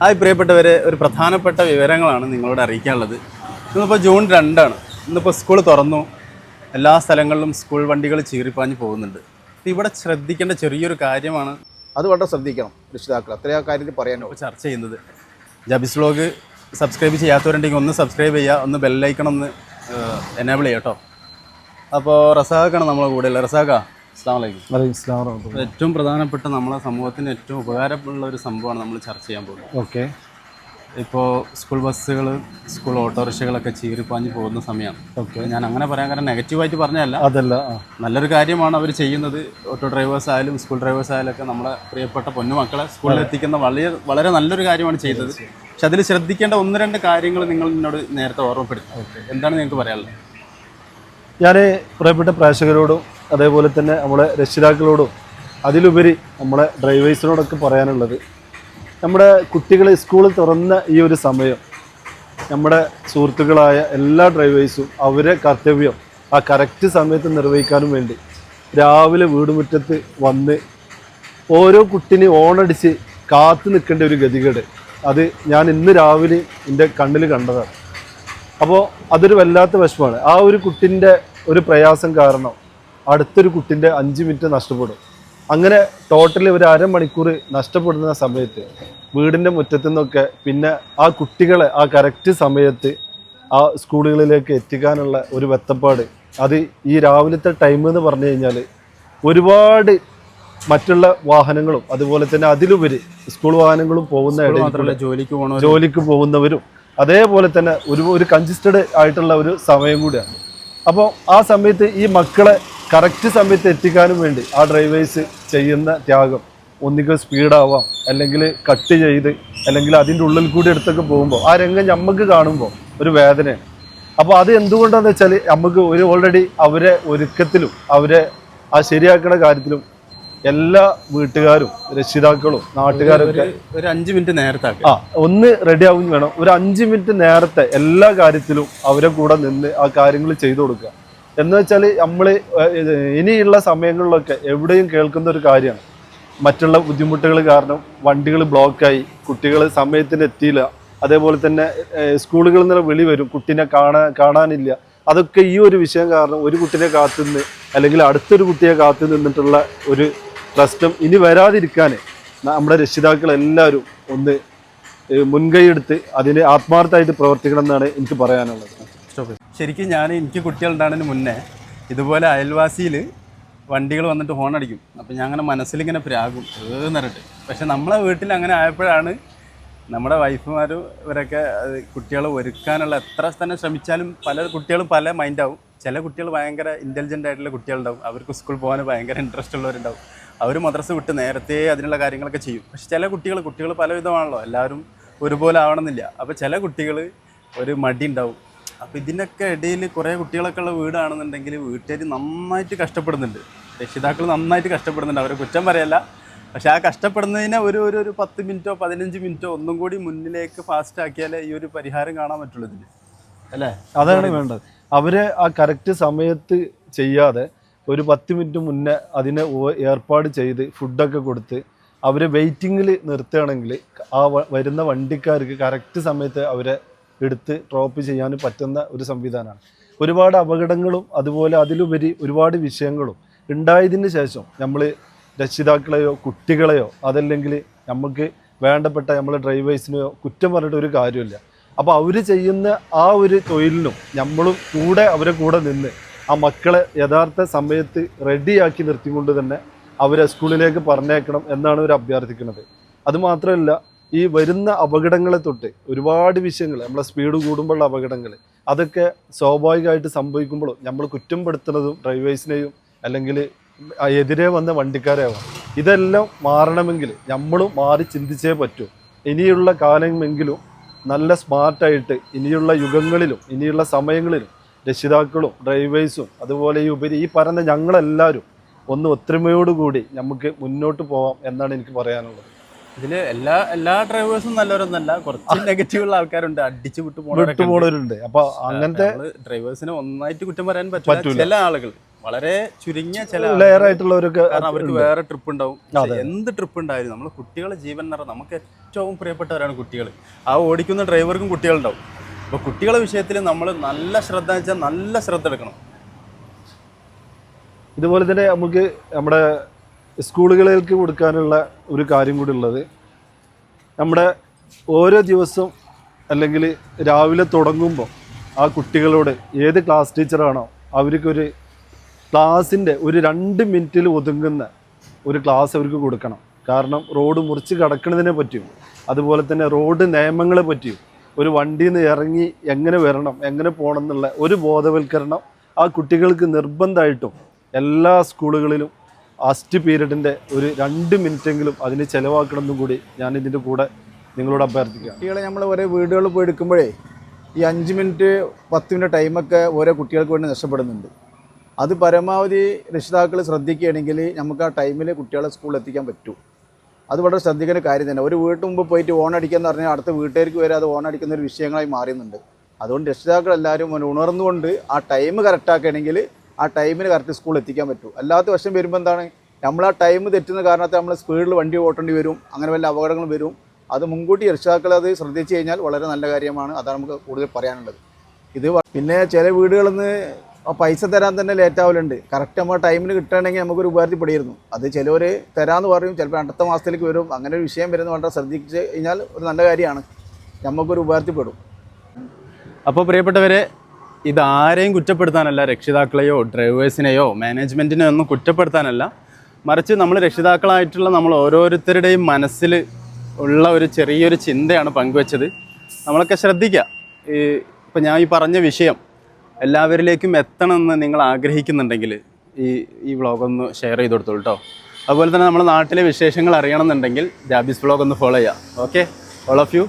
Hi പ്രിയപ്പെട്ടവരെ ഒരു പ്രധാനപ്പെട്ട വിവരങ്ങളാണ് നിങ്ങളോട് അറിയിക്കാനുള്ളത്. ഇന്നിപ്പോൾ ജൂൺ രണ്ടാണ്. ഇന്നിപ്പോൾ സ്കൂൾ തുറന്നു. എല്ലാ സ്ഥലങ്ങളിലും സ്കൂൾ വണ്ടികൾ ചീറിപ്പാഞ്ഞ് പോകുന്നുണ്ട്. ഇവിടെ ശ്രദ്ധിക്കേണ്ട ചെറിയൊരു കാര്യമാണ്. അത് വളരെ ശ്രദ്ധിക്കണം രക്ഷിതാക്കൾ അത്രയും ആ കാര്യത്തിൽ പറയാനോ ചർച്ച ചെയ്യുന്നത്. ജബിസ് വ്ലോഗ് സബ്സ്ക്രൈബ് ചെയ്യാത്തവരുണ്ടെങ്കിൽ ഒന്ന് സബ്സ്ക്രൈബ് ചെയ്യുക ഒന്ന് ബെല്ലൈക്കണം ഒന്ന് എനേബിൾ ചെയ്യാം കേട്ടോ. അപ്പോൾ റസാഖാണ് നമ്മളെ കൂടെ ഉള്ളത് റസാഖ ഏറ്റവും പ്രധാനപ്പെട്ട നമ്മളെ സമൂഹത്തിന് ഏറ്റവും ഉപകാരമുള്ള ഒരു സംഭവമാണ് നമ്മൾ ചർച്ച ചെയ്യാൻ പോകുന്നത്. ഓക്കെ. ഇപ്പോൾ സ്കൂൾ ബസ്സുകൾ സ്കൂൾ ഓട്ടോറിക്ഷകളൊക്കെ ചീറിപ്പാഞ്ഞ് പോകുന്ന സമയമാണ് ഓക്കെ. ഞാൻ അങ്ങനെ പറയാൻ കാരണം നെഗറ്റീവായിട്ട് പറഞ്ഞതല്ല. അതല്ല നല്ലൊരു കാര്യമാണ് അവർ ചെയ്യുന്നത്. ഓട്ടോ ഡ്രൈവേഴ്സ് ആയാലും സ്കൂൾ ഡ്രൈവേഴ്സ് ആയാലും ഒക്കെ നമ്മളെ പ്രിയപ്പെട്ട പൊന്നുമക്കളെ സ്കൂളിൽ എത്തിക്കുന്ന വളരെ വളരെ നല്ലൊരു കാര്യമാണ് ചെയ്തത്. പക്ഷെ അതിൽ ശ്രദ്ധിക്കേണ്ട ഒന്ന് രണ്ട് കാര്യങ്ങൾ നിങ്ങൾ എന്നോട് നേരത്തെ ഓർമ്മപ്പെടുത്തി. എന്താണ് നിങ്ങൾക്ക് പറയാനുള്ളത്? ഞാൻ പ്രിയപ്പെട്ട പ്രേക്ഷകരോടും അതേപോലെ തന്നെ നമ്മുടെ രക്ഷിതാക്കളോടും അതിലുപരി നമ്മുടെ ഡ്രൈവേഴ്സിനോടൊക്കെ പറയാനുള്ളത് നമ്മുടെ കുട്ടികൾ സ്കൂൾ തുറന്ന ഈ ഒരു സമയം നമ്മുടെ സുഹൃത്തുക്കളായ എല്ലാ ഡ്രൈവേഴ്സും അവരെ കർത്തവ്യം ആ കറക്റ്റ് സമയത്ത് നിർവഹിക്കാനും വേണ്ടി രാവിലെ വീടുമുറ്റത്ത് വന്ന് ഓരോ കുട്ടിനെ ഓണടിച്ച് കാത്തു നിൽക്കേണ്ട ഒരു ഗതികേട്. അത് ഞാൻ ഇന്ന് രാവിലെ എന്റെ കണ്ണിൽ കണ്ടതാണ്. അപ്പോൾ അതൊരു വല്ലാത്ത വിഷമാണ് ആ ഒരു കുട്ടിന്റെ ഒരു പ്രയാസം കാരണം അടുത്തൊരു കുട്ടിന്റെ അഞ്ച് മിനിറ്റ് നഷ്ടപ്പെടും. അങ്ങനെ ടോട്ടലി ഒരു അരമണിക്കൂർ നഷ്ടപ്പെടുന്ന സമയത്ത് വീടിന്റെ മുറ്റത്തു നിന്നൊക്കെ പിന്നെ ആ കുട്ടികളെ ആ കറക്റ്റ് സമയത്ത് ആ സ്കൂളുകളിലേക്ക് എത്തിക്കാനുള്ള ഒരു വെത്തപ്പാട്. അത് ഈ രാവിലത്തെ ടൈം എന്ന് പറഞ്ഞു കഴിഞ്ഞാൽ ഒരുപാട് മറ്റുള്ള വാഹനങ്ങളും അതുപോലെ തന്നെ അതിലുപരി സ്കൂൾ വാഹനങ്ങളും പോകുന്ന ജോലിക്ക് ജോലിക്ക് പോകുന്നവരും അതേപോലെ തന്നെ ഒരു ഒരു കൺസിസ്റ്റഡ് ആയിട്ടുള്ള ഒരു സമയം കൂടിയാണ്. അപ്പോൾ ആ സമയത്ത് ഈ മക്കളെ കറക്റ്റ് സമയത്ത് എത്തിക്കാനും വേണ്ടി ആ ഡ്രൈവേഴ്സ് ചെയ്യുന്ന ത്യാഗം ഒന്നുകിൽ സ്പീഡാവാം അല്ലെങ്കിൽ കട്ട് ചെയ്ത് അല്ലെങ്കിൽ അതിന്റെ ഉള്ളിൽ കൂടി എടുത്തൊക്കെ പോകുമ്പോൾ ആ രംഗം നമുക്ക് കാണുമ്പോൾ ഒരു വേദനയാണ്. അപ്പോൾ അത് എന്തുകൊണ്ടാണെന്ന് വെച്ചാൽ നമുക്ക് ഒരു ഓൾറെഡി അവരെ ഒരുക്കത്തിലും അവരെ ആ ശരിയാക്കുന്ന കാര്യത്തിലും എല്ലാ വീട്ടുകാരും രക്ഷിതാക്കളും നാട്ടുകാരൊക്കെ ഒരു അഞ്ച് മിനിറ്റ് നേരത്തെ ആ ഒന്ന് റെഡി ആവും വേണം. ഒരു അഞ്ച് മിനിറ്റ് നേരത്തെ എല്ലാ കാര്യത്തിലും അവരെ കൂടെ നിന്ന് ആ കാര്യങ്ങൾ ചെയ്തു കൊടുക്കുക. എന്ന് വെച്ചാൽ നമ്മൾ ഇനിയുള്ള സമയങ്ങളിലൊക്കെ എവിടെയും കേൾക്കുന്ന ഒരു കാര്യമാണ്. മറ്റുള്ള ബുദ്ധിമുട്ടുകൾ കാരണം വണ്ടികൾ ബ്ലോക്കായി കുട്ടികൾ സമയത്തിന് എത്തിയില്ല. അതേപോലെ തന്നെ സ്കൂളുകളിൽ നിന്ന് വിളി വരും കുട്ടീനെ കാണാൻ കാണാനില്ല. അതൊക്കെ ഈ ഒരു വിഷയം കാരണം ഒരു കുട്ടിനെ കാത്തുനിന്ന് അല്ലെങ്കിൽ അടുത്തൊരു കുട്ടിയെ കാത്തു നിന്നിട്ടുള്ള ഒരു പ്രശ്നം ഇനി വരാതിരിക്കാൻ നമ്മുടെ രക്ഷിതാക്കൾ എല്ലാവരും ഒന്ന് മുൻകൈയെടുത്ത് അതിന് ആത്മാർത്ഥമായിട്ട് പ്രവർത്തിക്കണം എന്നാണ് എനിക്ക് പറയാനുള്ളത്. ശരിക്കും ഞാൻ എനിക്ക് കുട്ടികളുണ്ടാകുന്നതിന് മുന്നേ ഇതുപോലെ അയൽവാസിയിൽ വണ്ടികൾ വന്നിട്ട് ഹോൺ അടിക്കും. അപ്പോൾ ഞാൻ അങ്ങനെ മനസ്സിലിങ്ങനെ പ്രാകും ഏന്നിട്ട് പക്ഷെ നമ്മളെ വീട്ടിൽ അങ്ങനെ ആയപ്പോഴാണ് നമ്മുടെ വൈഫുമാരും ഇവരൊക്കെ കുട്ടികളെ ഒരുക്കാനുള്ള എത്ര തന്നെ ശ്രമിച്ചാലും പല കുട്ടികളും പല മൈൻഡാവും ചില കുട്ടികൾ ഭയങ്കര ഇന്റലിജന്റ് ആയിട്ടുള്ള കുട്ടികളുണ്ടാവും. അവർക്ക് സ്കൂൾ പോകാൻ ഭയങ്കര ഇൻട്രസ്റ്റ് ഉള്ളവരുണ്ടാവും. അവർ മദ്രസ വിട്ട് നേരത്തെ അതിനുള്ള കാര്യങ്ങളൊക്കെ ചെയ്യും. പക്ഷെ ചില കുട്ടികൾ കുട്ടികൾ പലവിധമാണല്ലോ. എല്ലാവരും ഒരുപോലെ ആവണമെന്നില്ല. അപ്പോൾ ചില കുട്ടികൾ ഒരു മടി ഉണ്ടാവും. അപ്പോൾ ഇതിനൊക്കെ ഇടയിൽ കുറേ കുട്ടികളൊക്കെ ഉള്ള വീടാണെന്നുണ്ടെങ്കിൽ വീട്ടുകാർ നന്നായിട്ട് കഷ്ടപ്പെടുന്നുണ്ട്. രക്ഷിതാക്കൾ നന്നായിട്ട് കഷ്ടപ്പെടുന്നുണ്ട്. അവരെ കുറ്റം പറയല്ല. പക്ഷേ ആ കഷ്ടപ്പെടുന്നതിനെ ഒരു ഒരു ഒരു പത്ത് മിനിറ്റോ പതിനഞ്ച് മിനിറ്റോ ഒന്നും കൂടി മുന്നിലേക്ക് ഫാസ്റ്റ് ആക്കിയാലേ ഈ ഒരു പരിഹാരം കാണാൻ പറ്റുള്ളൂ ഇതിന് അല്ലേ? അതാണ് വേണ്ടത്. അവരെ ആ കറക്റ്റ് സമയത്ത് ചെയ്യാതെ ഒരു പത്ത് മിനിറ്റ് മുന്നേ അതിനെ ഏർപ്പാട് ചെയ്ത് ഫുഡൊക്കെ കൊടുത്ത് അവരെ വെയിറ്റിങ്ങിൽ നിർത്തുകയാണെങ്കിൽ ആ വരുന്ന വണ്ടിക്കാർക്ക് കറക്റ്റ് സമയത്ത് അവരെ എടുത്ത് ഡ്രോപ്പ് ചെയ്യാൻ പറ്റുന്ന ഒരു സംവിധാനമാണ്. ഒരുപാട് അപകടങ്ങളും അതുപോലെ അതിലുപരി ഒരുപാട് വിഷയങ്ങളും ഉണ്ടായതിന് ശേഷം നമ്മൾ രക്ഷിതാക്കളെയോ കുട്ടികളെയോ അതല്ലെങ്കിൽ നമുക്ക് വേണ്ടപ്പെട്ട നമ്മൾ ഡ്രൈവേഴ്സിനെയോ കുറ്റം പറഞ്ഞിട്ട് ഒരു കാര്യമില്ല അപ്പോൾ അവർ ചെയ്യുന്ന ആ ഒരു തൊഴിലിനും നമ്മളും കൂടെ അവരെ കൂടെ നിന്ന് ആ മക്കളെ യഥാർത്ഥ സമയത്ത് റെഡിയാക്കി നിർത്തിക്കൊണ്ട് തന്നെ അവരെ സ്കൂളിലേക്ക് പറഞ്ഞേക്കണം എന്നാണ് അവർ അഭ്യർത്ഥിക്കുന്നത്. അതുമാത്രമല്ല ഈ വരുന്ന അപകടങ്ങളെ തൊട്ട് ഒരുപാട് വിഷയങ്ങൾ നമ്മളെ സ്പീഡ് കൂടുമ്പോഴുള്ള അപകടങ്ങൾ അതൊക്കെ സ്വാഭാവികമായിട്ട് സംഭവിക്കുമ്പോഴും നമ്മൾ കുറ്റപ്പെടുത്തുന്നതും ഡ്രൈവേഴ്സിനെയും അല്ലെങ്കിൽ എതിരെ വന്ന വണ്ടിക്കാരെയാവാം ഇതെല്ലാം മാറണമെങ്കിൽ നമ്മളും മാറി ചിന്തിച്ചേ പറ്റൂ. ഇനിയുള്ള കാലമെങ്കിലും നല്ല സ്മാർട്ടായിട്ട് ഇനിയുള്ള യുഗങ്ങളിലും ഇനിയുള്ള സമയങ്ങളിലും രക്ഷിതാക്കളും ഡ്രൈവേഴ്സും അതുപോലെ ഈ ഉപരി ഈ പറഞ്ഞ ഞങ്ങളെല്ലാവരും ഒന്ന് ഒത്തൊരുമയോടുകൂടി നമുക്ക് മുന്നോട്ട് പോവാം എന്നാണ് എനിക്ക് പറയാനുള്ളത്. ഇതിൽ എല്ലാ എല്ലാ ഡ്രൈവേഴ്സും നല്ലവരൊന്നല്ല. കുറച്ച് നെഗറ്റീവ് ഉള്ള ആൾക്കാരുണ്ട്. അടിച്ചു വിട്ടു. വിട്ടുപോണവരുണ്ട് അപ്പൊ അങ്ങനത്തെ ഡ്രൈവേഴ്സിന് ഒന്നായിട്ട് കുറ്റം പറയാൻ പറ്റില്ല. ചില ആളുകൾ വളരെ ചുരുങ്ങിയ ചില ലെയർ ആയിട്ടുള്ളവരൊക്കെ കാരണം അവർക്ക് വേറെ ട്രിപ്പ് ഉണ്ടാവും. എന്ത് ട്രിപ്പ് ഉണ്ടായാലും നമ്മൾ കുട്ടികളെ ജീവൻ എന്ന് പറഞ്ഞാൽ നമുക്ക് ഏറ്റവും പ്രിയപ്പെട്ടവരാണ് കുട്ടികൾ ആ ഓടിക്കുന്ന ഡ്രൈവർക്കും കുട്ടികളുണ്ടാവും. അപ്പോൾ കുട്ടികളെ വിഷയത്തിൽ നമ്മൾ നല്ല ശ്രദ്ധ വെച്ചാൽ നല്ല ശ്രദ്ധ എടുക്കണം. ഇതുപോലെ തന്നെ നമുക്ക് നമ്മുടെ സ്കൂളുകളിലേക്ക് കൊടുക്കാനുള്ള ഒരു കാര്യം കൂടി ഉള്ളത്. നമ്മുടെ ഓരോ ദിവസവും അല്ലെങ്കിൽ രാവിലെ തുടങ്ങുമ്പോൾ ആ കുട്ടികളോട് ഏത് ക്ലാസ് ടീച്ചറാണോ അവർക്കൊരു ക്ലാസ്സിന്റെ ഒരു രണ്ട് മിനിറ്റിൽ ഒതുങ്ങുന്ന ഒരു ക്ലാസ് അവർക്ക് കൊടുക്കണം. കാരണം റോഡ് മുറിച്ച് കടക്കുന്നതിനെ പറ്റിയും അതുപോലെ തന്നെ റോഡ് നിയമങ്ങളെ പറ്റിയും ഒരു വണ്ടിയിൽ നിന്ന് ഇറങ്ങി എങ്ങനെ വരണം എങ്ങനെ പോകണം എന്നുള്ള ഒരു ബോധവൽക്കരണം ആ കുട്ടികൾക്ക് നിർബന്ധമായിട്ടും എല്ലാ സ്കൂളുകളിലും ഫസ്റ്റ് പീരീഡിന്റെ ഒരു രണ്ട് മിനിറ്റെങ്കിലും അതിന് ചിലവാക്കണമെന്നും കൂടി ഞാൻ ഇതിന്റെ കൂടെ നിങ്ങളോട് അഭ്യർത്ഥിക്കുകയാണ്. കുട്ടികളെ നമ്മൾ ഓരോ വീടുകളിൽ പോയി എടുക്കുമ്പോഴേ ഈ അഞ്ച് മിനിറ്റ് പത്ത് മിനിറ്റ് ടൈമൊക്കെ ഓരോ കുട്ടികൾക്ക് വേണ്ടി നഷ്ടപ്പെടുന്നുണ്ട്. അത് പരമാവധി രക്ഷിതാക്കൾ ശ്രദ്ധിക്കുകയാണെങ്കിൽ നമുക്ക് ആ ടൈമിൽ കുട്ടികളെ സ്കൂളിൽ എത്തിക്കാൻ പറ്റൂ. അത് വളരെ ശ്രദ്ധിക്കേണ്ട കാര്യം തന്നെ. ഒരു വീട്ടു മുമ്പ് പോയിട്ട് ഓൺ അടിക്കാന്ന് പറഞ്ഞാൽ അടുത്ത വീട്ടുകാർക്ക് വരെ അത് ഓൺ അടിക്കുന്ന ഒരു വിഷയങ്ങളായി മാറുന്നുണ്ട് അതുകൊണ്ട് രക്ഷിതാക്കൾ എല്ലാവരും ഉണർന്നുകൊണ്ട് ആ ടൈം കറക്റ്റ് ആക്കുകയാണെങ്കിൽ ആ ടൈമിന് കറക്റ്റ് സ്കൂളിൽ എത്തിക്കാൻ പറ്റൂ. അല്ലാത്ത വശം വരുമ്പോൾ എന്താണ്? നമ്മൾ ആ ടൈം തെറ്റുന്ന കാരണത്തെ നമ്മൾ സ്പീഡിൽ വണ്ടി ഓട്ടേണ്ടി വരും. അങ്ങനെ വല്ല അപകടങ്ങൾ വരും. അത് മുൻകൂട്ടി രക്ഷിതാക്കൾ അത് ശ്രദ്ധിച്ചു കഴിഞ്ഞാൽ വളരെ നല്ല കാര്യമാണ്. അതാണ് നമുക്ക് കൂടുതൽ പറയാനുള്ളത്. ഇത് പിന്നെ ചില വീടുകളിൽ നിന്ന് പൈസ തരാൻ തന്നെ ലേറ്റ് ആവലുണ്ട്. കറക്റ്റ് നമ്മൾ ടൈമിന് കിട്ടുകയാണെങ്കിൽ നമുക്കൊരു ഉപകാരത്തിൽപ്പെടിയിരുന്നു അത് ചിലവർ തരാമെന്ന് പറയും. ചിലപ്പോൾ അടുത്ത മാസത്തിലേക്ക് വരും. അങ്ങനെ ഒരു വിഷയം വരുന്ന വളരെ ശ്രദ്ധിച്ച് കഴിഞ്ഞാൽ ഒരു നല്ല കാര്യമാണ്. നമുക്കൊരു ഉപകാരത്തിൽപ്പെടും. അപ്പോൾ പ്രിയപ്പെട്ടവരെ ഇത് ആരെയും കുറ്റപ്പെടുത്താനല്ല രക്ഷിതാക്കളെയോ ഡ്രൈവേഴ്സിനെയോ മാനേജ്മെന്റിനെയോ ഒന്നും കുറ്റപ്പെടുത്താനല്ല. മറിച്ച് നമ്മൾ രക്ഷിതാക്കളായിട്ടുള്ള നമ്മൾ ഓരോരുത്തരുടെയും മനസ്സിൽ ഉള്ള ഒരു ചെറിയൊരു ചിന്തയാണ് പങ്കുവച്ചത്. നമ്മളൊക്കെ ശ്രദ്ധിക്കുക ഈ ഇപ്പം ഞാൻ ഈ പറഞ്ഞ വിഷയം എല്ലാവരിലേക്കും എത്തണമെന്ന് നിങ്ങൾ ആഗ്രഹിക്കുന്നുണ്ടെങ്കിൽ ഈ ഈ വ്ളോഗൊന്ന് ഷെയർ ചെയ്ത് കൊടുത്തോളൂ കേട്ടോ അതുപോലെ തന്നെ നമ്മുടെ നാട്ടിലെ വിശേഷങ്ങൾ അറിയണമെന്നുണ്ടെങ്കിൽ ജാബീസ് വ്ളോഗ് ഒന്ന് ഫോളോ ചെയ്യാം ഓക്കെ ഓൾ ഓഫ് യു